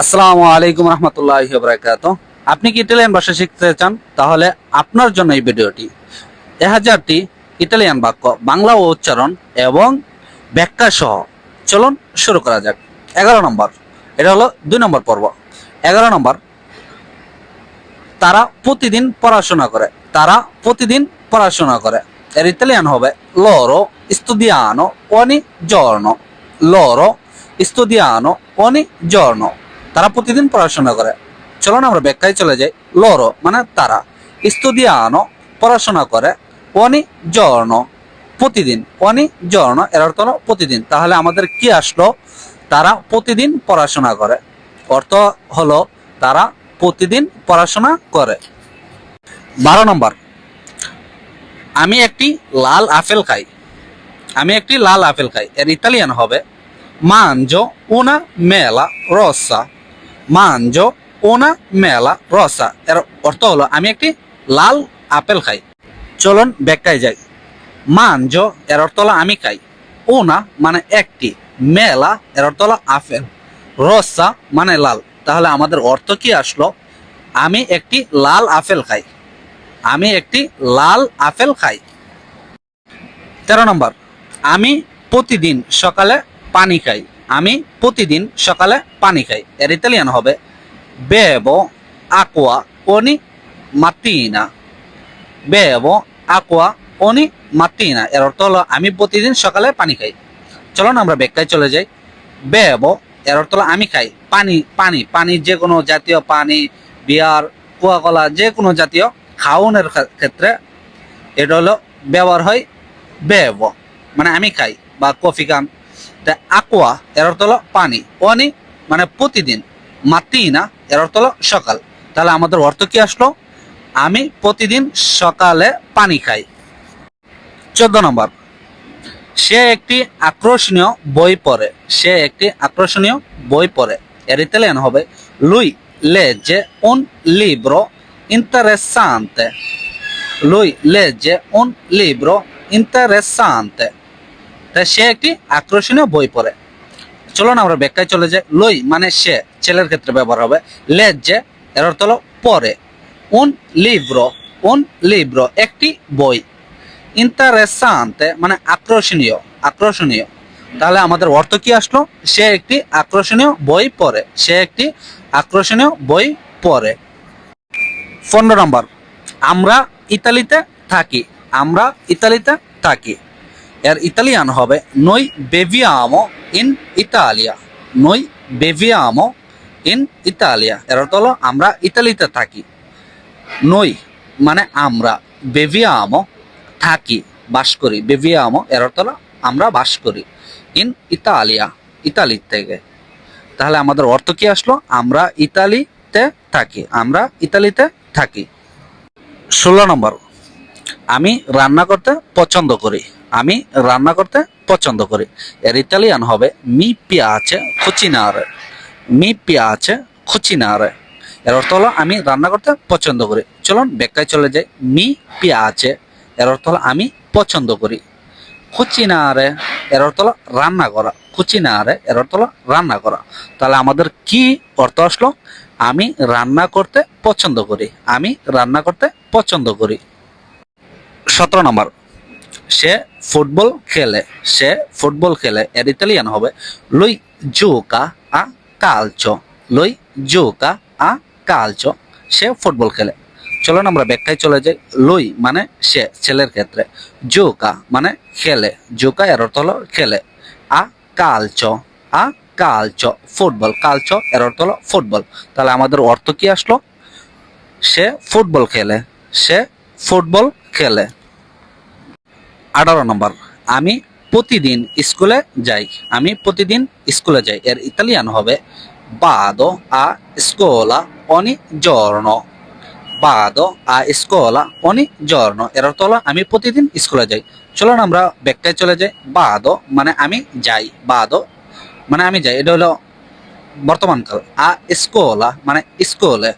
আসসালামু আলাইকুম রহমতুল্লাহ বরাকাত আপনি কি ইটালিয়ান ভাষা শিখতে চান? তাহলে আপনার জন্য এই ভিডিওটি। এ হাজারটি ইটালিয়ান বাক্য, বাংলা ও উচ্চারণ এবং ব্যাখ্যা সহ। চলুন শুরু করা যাক। এগারো নম্বর। এটা হলো দুই নম্বর পর্ব। এগারো নম্বর। তারা প্রতিদিন পড়াশোনা করে। তারা প্রতিদিন পড়াশোনা করে। এর ইতালিয়ান হবে loro studiano ogni giorno loro studiano অনি giorno তারা প্রতিদিন পড়াশোনা করে। চলুন আমরা ব্যাখ্যায় চলে যাই। loro মানে তারা। স্তুদিয়ানো পড়াশোনা করে ogni জর্ণ প্রতিদিন। ogni giorno এর অর্থ হলো প্রতিদিন। তাহলে আমাদের কি আসলো? তারা প্রতিদিন পড়াশোনা করে। অর্থ হলো তারা প্রতিদিন পড়াশোনা করে। বারো নম্বর। আমি একটি লাল আপেল খাই। আমি একটি লাল আপেল খাই। এর ইতালিয়ান হবে, মানজো উনা মেলা রসা মানজো উনা মেলা, রসা। এর অর্থ হলো আমি একটি লাল আপেল খাই। চলুন ব্যাখ্যায় যাই। মানজো এর অর্থ হলো আমি খাই। উনা মানে একটি, মেলা, এর অর্থ হলো আপেল। রসা মানে লাল। তাহলে আমাদের অর্থ কি আসলো? আমি একটি লাল আপেল খাই। আমি একটি লাল আপেল খাই। তেরো নম্বর। আমি প্রতিদিন সকালে পানি খাই। আমি প্রতিদিন সকালে পানি খাই। এর ইতালিয়ান হবে বেবো aqua ogni mattina. বেবো aqua ogni mattina. এর অর্থ হলো, আমি প্রতিদিন সকালে পানি খাই। চলুন আমরা ব্যাখ্যায় চলে যাই। বেবো এর অর্থ হলো, আমি খাই। পানি পানি পানি যে কোনো জাতীয় পানি, বিয়ার, কোয়াকলা যে কোনো জাতীয় খাওয়ানোর ক্ষেত্রে এটা হলো ব্যবহার হয় বেব মানে আমি খাই বা কফি খান। তা aqua এর অর্থ হলো পানি। অনি মানে প্রতিদিন। মাতিনা এর অর্থ হলো সকাল। তাহলে আমাদের অর্থ কি আসলো? আমি প্রতিদিন সকালে পানি খাই। চোদ্দ নম্বর। সে একটি আকর্ষণীয় বই পড়ে। সে একটি আকর্ষণীয় বই পড়ে। এর ইতালিয়ান হবে লুই লে যে legge un libro interessante. Lui legge un libro interessante. তা সে একটি আকর্ষণীয় বই পড়ে। চলুন আমরা ব্যাখ্যায় চলে যাই। লই মানে সে, ছেলের ক্ষেত্রে ব্যবহার হবে। লেজ যে, এর অর্থ হলো পরে। উন লিব্রো উন লিব্রো একটি বই। ইন্টারেসান্তে মানে আকর্ষণীয় আকর্ষণীয়। তাহলে আমাদের অর্থ কি আসলো? সে একটি আকর্ষণীয় বই পড়ে। সে একটি আকর্ষণীয় বই পড়ে। পনেরো নম্বর, আমরা ইতালিতে থাকি। আমরা ইতালিতে থাকি। এর ইতালিয়ান হবে নই বেভিয়ামো ইন ইতালিয়া নই বেভিয়ামো ইন ইতালিয়া এর অর্থ হলো, আমরা ইতালিতে থাকি। নই মানে আমরা। বেভিয়ামো থাকি, বাস করি। বেভিয়ামো এর অর্থ হলো, আমরা বাস করি। ইন ইতালিয়া ইতালি থেকে। তাহলে আমাদের অর্থ কি আসলো? আমরা ইতালিতে থাকি। আমরা ইতালিতে থাকি। ষোলো নম্বর। আমি রান্না করতে পছন্দ করি। আমি রান্না করতে পছন্দ করি। এর ইতালিয়ান হবে, মি পিয়াছে কুচিনারে মি পিয়াছে কুচিনারে এর অর্থ হলো, আমি রান্না করতে পছন্দ করি। চলুন ব্যাখ্যায় চলে যাই। মি পিয়াছে এর অর্থ হলো, আমি পছন্দ করি। কুচিনারে এর অর্থ হলো, রান্না করা। কুচিনারে এর অর্থ হলো, রান্না করা। তাহলে আমাদের কি অর্থ আসলো? আমি রান্না করতে পছন্দ করি। আমি রান্না করতে পছন্দ করি। সতেরো নম্বর সে ফুটবল খেলে, সে ফুটবল খেলে, এর ইতালিয়ান হবে, লুই জুকা আ কালচো, লুই জুকা আ কালচো সে ফুটবল খেলে। চলুন আমরা ব্যাখ্যায় চলে যাই। লুই মানে সে ছেলের ক্ষেত্রে, জুকা মানে খেলে। জুকা এর অর্থ হলো খেলে। আ কালচো আ কালচো ফুটবল। কালচো এর অর্থ হলো ফুটবল। তাহলে আমাদের অর্থ কি আসলো? সে ফুটবল খেলে, সে ফুটবল খেলে। আঠারো নম্বর। আমি প্রতিদিন স্কুলে যাই। আমি প্রতিদিন স্কুলে যাই। এর ইতালিয়ান হবে বাদো আ স্কোলা অনি জর্ণ বাদো আ স্কোলা অনি জর্ণ এর অর্থ হলো, আমি প্রতিদিন স্কুলে যাই। চলুন আমরা ব্যাখ্যায় চলে যাই। বাদো মানে আমি যাই। বাদো মানে আমি যাই। এটা হলো বর্তমানকাল আ স্কোলা মানে স্কুলে।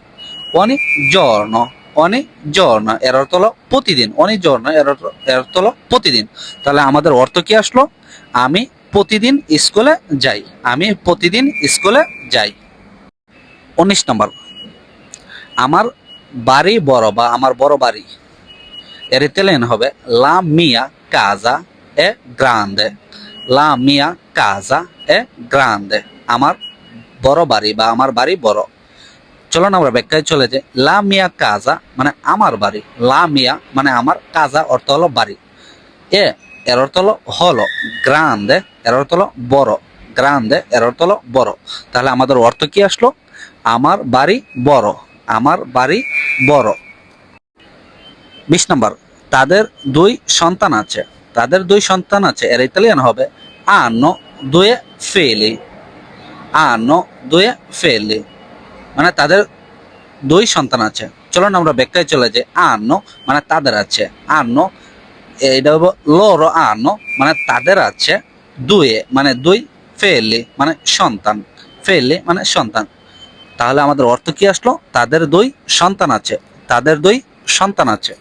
অনি জর্ণ অনি জর্ণ এর অর্থ হলো প্রতিদিন অনি জর্ণ এর অর্থ এর অর্থ হলো প্রতিদিন। তাহলে আমাদের অর্থ কি আসলো? আমি প্রতিদিন স্কুলে যাই, আমি প্রতিদিন স্কুলে যাই। উনিশ নম্বর, আমার বাড়ি বড় বা আমার বড় বাড়ি। এর ইতালিয়ান হবে, লা মিয়া কাজা এ গ্রান্দে লা মিয়া কাজা এ গ্রান্দে আমার বড় বাড়ি বা আমার বাড়ি বড়। চলুন আমরা ব্যাখ্যায় চলে যাই। লা মিয়া কাজা মানে আমার বাড়ি। লা মিয়া মানে আমার কাজা অর্থ হলো বাড়ি। এ, এর অর্থ হলো হলো। গ্রান্দে, এর অর্থ হলো বড়। গ্রান্দে, এর অর্থ হলো বড়। তাহলে আমাদের অর্থ কি আসলো? আমার বাড়ি বড়। আমার বাড়ি বড়। বিশ নম্বর, তাদের দুই সন্তান আছে। তাদের দুই সন্তান আছে। এর ইতালিয়ান হবে। আনো দুয়ে ফেলি। আনো দুয়ে ফেলি। মানে তাদের দুই সন্তান আছে। চলুন আমরা ব্যাখ্যায় চলে যাই। ন মানে তাদের আছে। আন্ন এটা হলো লোরো ন মানে তাদের আছে দুয়ে মানে দুই ফেলে মানে সন্তান। ফেলে মানে সন্তান। তাহলে আমাদের অর্থ কি আসলো? তাদের দুই সন্তান আছে। তাদের দুই সন্তান আছে।